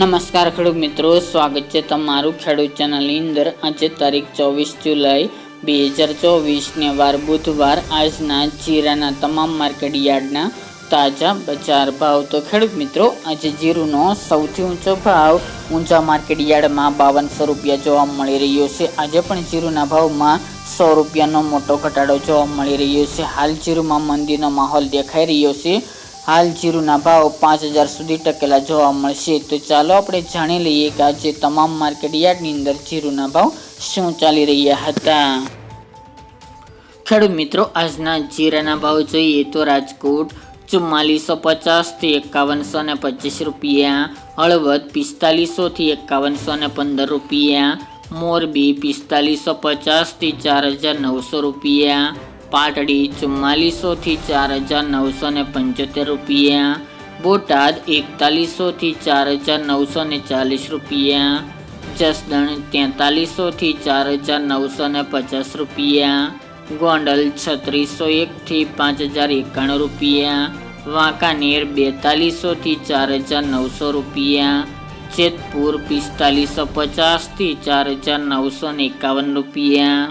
નમસ્કાર ખેડૂત મિત્રો, સ્વાગત છે તમારું ખેડૂત ચેનલની અંદર. આજે તારીખ ચોવીસ જુલાઈ બે હજાર ચોવીસને વાર બુધવાર. આજના જીરાના તમામ માર્કેટ યાર્ડના તાજા બજાર ભાવ. તો ખેડૂત મિત્રો, આજે જીરુનો સૌથી ઊંચો ભાવ ઊંચા માર્કેટ યાર્ડમાં બાવનસો રૂપિયા જોવા મળી રહ્યો છે. આજે પણ જીરુના ભાવમાં સો રૂપિયાનો મોટો ઘટાડો જોવા મળી રહ્યો છે. હાલ જીરુમાં મંદીનો માહોલ દેખાઈ રહ્યો છે. હાલ જીરુના ભાવ પાંચ હજાર સુધી ટકેલા જોવા મળશે. તો ચાલો આપણે જાણી લઈએ કે આજે તમામ માર્કેટ યાર્ડની અંદર જીરુના ભાવ શું ચાલી રહ્યા હતા. ખેડૂત મિત્રો, આજના જીરાના ભાવ જોઈએ તો રાજકોટ ચુમ્માલીસો પચાસથી એકાવનસો ને પચીસ રૂપિયા, હળવદ પિસ્તાલીસોથી એકાવનસો ને પંદર રૂપિયા, મોરબી પિસ્તાલીસો પચાસથી ચાર હજાર નવસો રૂપિયા પાટડી ચુમ્માલીસોથી ચાર હજાર નવસો ને પંચોતેર રૂપિયા. બોટાદ એકતાલીસોથી ચાર હજાર નવસો ને ચાલીસ રૂપિયા. જસદણ તેતાલીસોથી ચાર હજાર નવસો ને પચાસ રૂપિયા. ગોંડલ છત્રીસો એકથી પાંચ હજાર એકાણું રૂપિયા. વાંકાનેર બેતાલીસોથી ચાર હજાર નવસો રૂપિયા. જેતપુર પિસ્તાલીસો પચાસથી ચાર હજાર નવસો ને એકાવન રૂપિયા.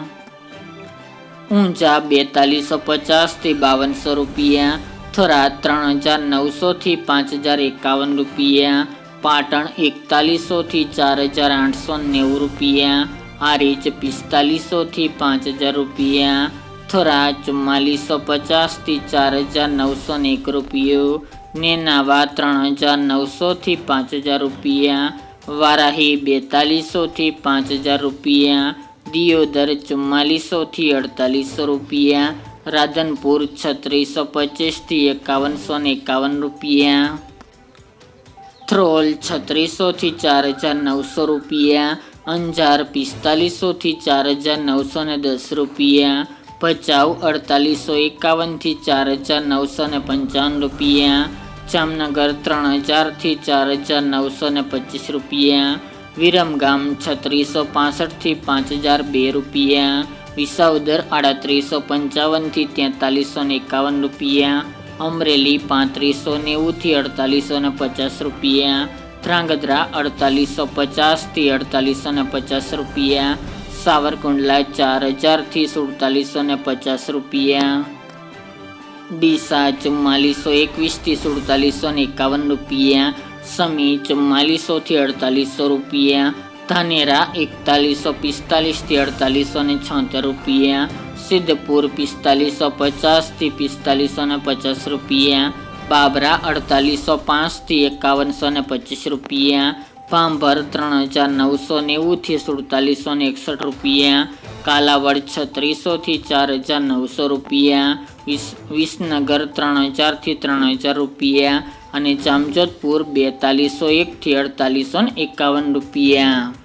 ઊંઝા બેતાલીસો પચાસથી બાવનસો રૂપિયા થરાદ ત્રણ હજાર નવસોથી પાંચ હજાર એકાવન રૂપિયા, પાટણ એકતાલીસોથી ચાર હજાર આઠસો નેવું રૂપિયા, આરીચ પિસ્તાલીસોથી પાંચ હજાર રૂપિયા, થરા ચુમ્માલીસો પચાસથી ચાર હજાર નવસો ને એક રૂપિયો, નેનાવા ત્રણ હજાર નવસોથી પાંચ હજાર રૂપિયા, વારાહી બેતાલીસોથી પાંચ હજાર રૂપિયા દિયોદર ચુમ્માલીસોથી અડતાલીસો રૂપિયા, રાધનપુર છત્રીસો પચીસથી એકાવનસો ને એકાવન રૂપિયા, થ્રોલ છત્રીસોથી ચાર હજાર નવસો રૂપિયા, અંજાર પિસ્તાલીસોથી ચાર હજાર નવસો ને દસ રૂપિયા, ભચાઉ અડતાલીસો એકાવનથી ચાર હજાર નવસો ને પંચાવન રૂપિયા, જામનગર ત્રણ હજારથી ચાર હજાર નવસો ને પચીસ રૂપિયા વિરમગામ છત્રીસો પાસઠથી પાંચ હજાર બે રૂપિયા. વિસાવદર આડત્રીસો પંચાવનથી તેતાલીસો ને એકાવન રૂપિયા. અમરેલી પાંત્રીસો નેવુંથી અડતાલીસો ને પચાસ રૂપિયા. ધ્રાંગધ્રા અડતાલીસો પચાસથી અડતાલીસો ને પચાસ રૂપિયા. સાવરકુંડલા ચાર હજારથી સુડતાલીસો ને પચાસ રૂપિયા. ડીસા ચુમ્માલીસો એકવીસથી સુડતાલીસો ને એકાવન રૂપિયા. સમી ચુમ્માલીસોથી અડતાલીસો રૂપિયા, ધાનેરા એકતાલીસો પિસ્તાલીસથી અડતાલીસો ને છોતેર રૂપિયા, સિદ્ધપુર પિસ્તાલીસો પચાસથી પિસ્તાલીસો ને પચાસ રૂપિયા, બાબરા અડતાલીસો પાંચથી એકાવનસો ને પચીસ રૂપિયા પાંભર ત્રણ હજાર નવસો નેવુંથી સુડતાલીસો ને એકસઠ રૂપિયા કાલાવડ છત્રીસોથી ચાર હજાર નવસો રૂપિયા, વિસ, વિસનગર ત્રણ હજારથી ત્રણ હજાર રૂપિયા અને જામજોધપુર બેતાલીસો એકથી અડતાલીસો એકાવન રૂપિયા.